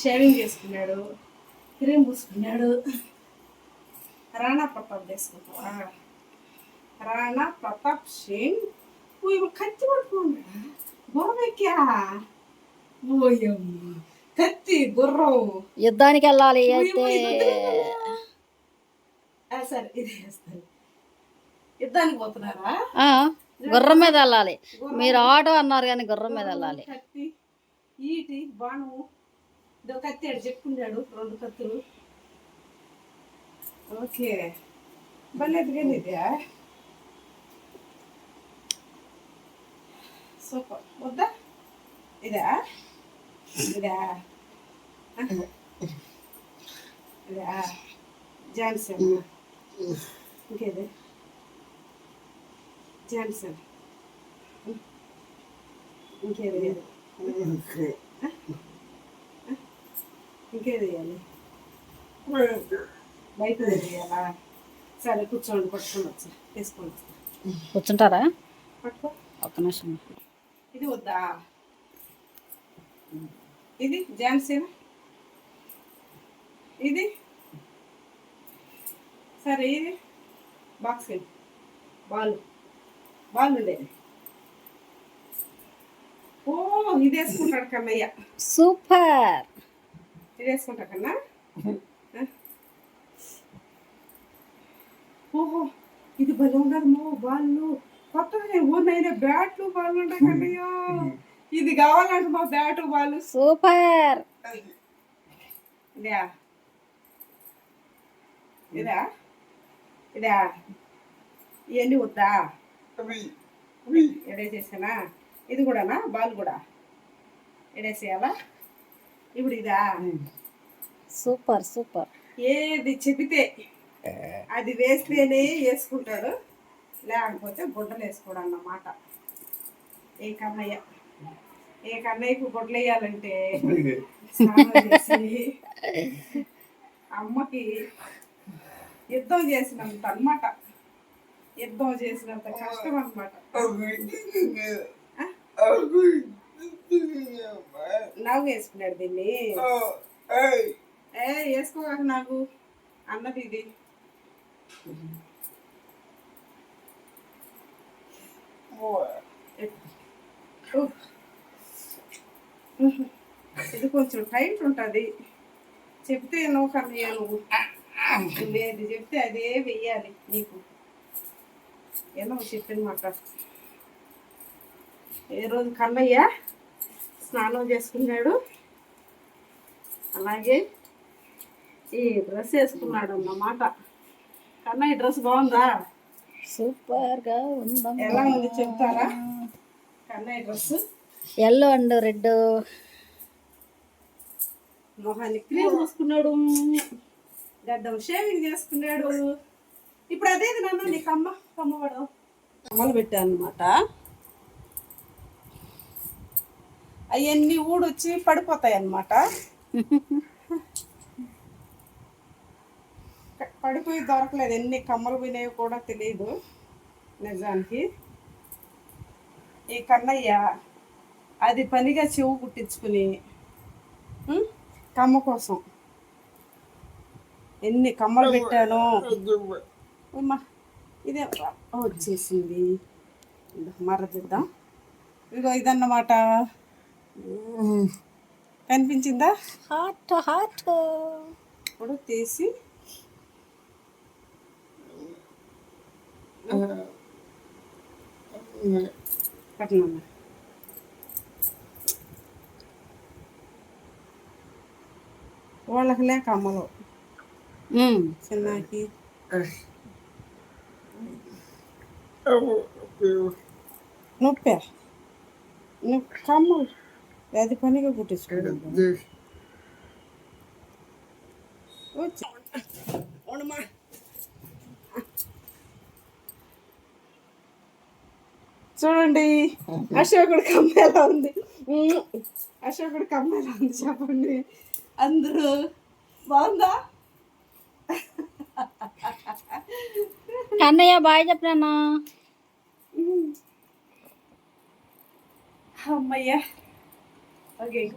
Shaving చేసుకున్నాడు cream పూసుకున్నాడు. రాణా ప్రతాప్ చేసుకుంటావా? రాణా ప్రతాప్ సింగ్ ఓ ఇవి కత్తి పట్టుకున్నాడా ఓయమ్మ కత్తి గుర్రం యుద్ధానికి వెళ్ళాలి అయితే. సరే ఇది వేస్తాను యుద్ధానికి పోతున్నారా? గుర్రం మీద వెళ్ళాలి. మీరు ఆటో అన్నారు కానీ గుర్రం మీద వెళ్ళాలి. కత్తి ఈటి బాణము ఇదో కత్తి చెప్పుకున్నాడు రెండు కత్తులు. ఓకే. భలే ఎదిగాను ఇదే సూపర్. వద్దా. ఇదా? ఇదా? ఇదా? జాన్సన్. ఇంకేది? జాన్సన్. ఇంకేది? ఇంకేది వేయాలి బయట వేయాలా సరే కూర్చోండి పట్టుకొని వచ్చా. వచ్చా కూర్చుంటారా? పట్టుకో. ఒక్క నిమిషం. ఇది వద్దా? ఇది జాన్సీనా ఇది? సరే ఇది బాక్స్ ఇది. బాల్. బాల్ ఉండేది ఓ ఇది వేసుకుంటాడు కన్నయ్య. సూపర్! ఇది వేసుకుంటా కన్నా? ఓహో ఇది భలే ఉండదు మో బాళ్ళు కొత్తగా ఊరినైనా బ్యాట్లు బాళ్ళు ఉంటాయి కన్నయ్య. ఇది కావాలంటే మా బ్యాటు బాళ్ళు సూపర్. ఇదా? ఇదా? ఇదా? ఇవన్నీ వద్దా? ఎడేసేసానా? ఇది కూడానా? బాల్ కూడా? ఎడేసేయాలా? ఇప్పుడు ఇదా సూపర్ సూపర్. ఏది చెబితే అది వేస్తేనే వేసుకుంటాడు లేకపోతే గుడ్డలు వేసుకోడు అన్నమాట ఏ కన్నయ్య? ఏ కన్నయ్యకు గుడ్డలు వేయాలంటే అమ్మకి యుద్ధం చేసినంత అన్నమాట. యుద్ధం చేసినంత కష్టం అన్నమాట. నవ్వు వేసుకున్నాడు దీన్ని. ఏ వేసుకోక నాకు అన్నది ఇది. ఇది కొంచెం టైట్ ఉంటుంది. చెప్తే నువ్వు కన్నయ్య నువ్వు. లేదు చెప్తే అదే వెయ్యాలి నీకు. ఏమో చెప్పిన మాట. ఏ రోజు కన్నయ్య స్నానం చేసుకున్నాడు. అలాగే ఈ డ్రెస్ వేసుకున్నాడు అన్నమాట. కన్నయ్య డ్రెస్ బాగుందా? సూపర్గా ఉందమ్మా. ఎలా ఉంది చెప్తారా? Kannayya dress? Yellow and red. మొహాన్ని క్రీమ్ పూసుకున్నాడు గడ్డం షేవింగ్ చేసుకున్నాడు. ఇప్పుడు అదేది నన్ను నీకు అమ్మ కమ్మవాడు అమ్మలు పెట్టాను అనమాట అవన్నీ ఊడొచ్చి పడిపోతాయి అన్నమాట పడిపోయి దొరకలేదు. ఎన్ని కమ్మలు పోయినాయో కూడా తెలియదు నిజానికి. ఈ కన్నయ్య అది పనిగా చెవు కుట్టించుకుని కమ్మ కోసం ఎన్ని కమ్మలు పెట్టాను. ఇదే వచ్చేసింది. ఇదిగో మరదిద్దాం ఇదిగో ఇదన్నమాట. కనిపించిందా? Hot hot. ఇప్పుడు తీసి కట్టనమ్మా వాళ్ళకి లేక అమ్మలు. చిన్నకి. నొప్పే? నువ్వు కమ్మలు అది పనిగా ఉండమా చూడండి అశోకుడు కమ్మ ఎలా ఉంది? అశోకుడు కమ్మ ఎలా ఉంది చెప్పండి. అందరూ బాగుందా? కన్నయ్య బాయ్ చెప్పినా? అమ్మయ్యా. Okay,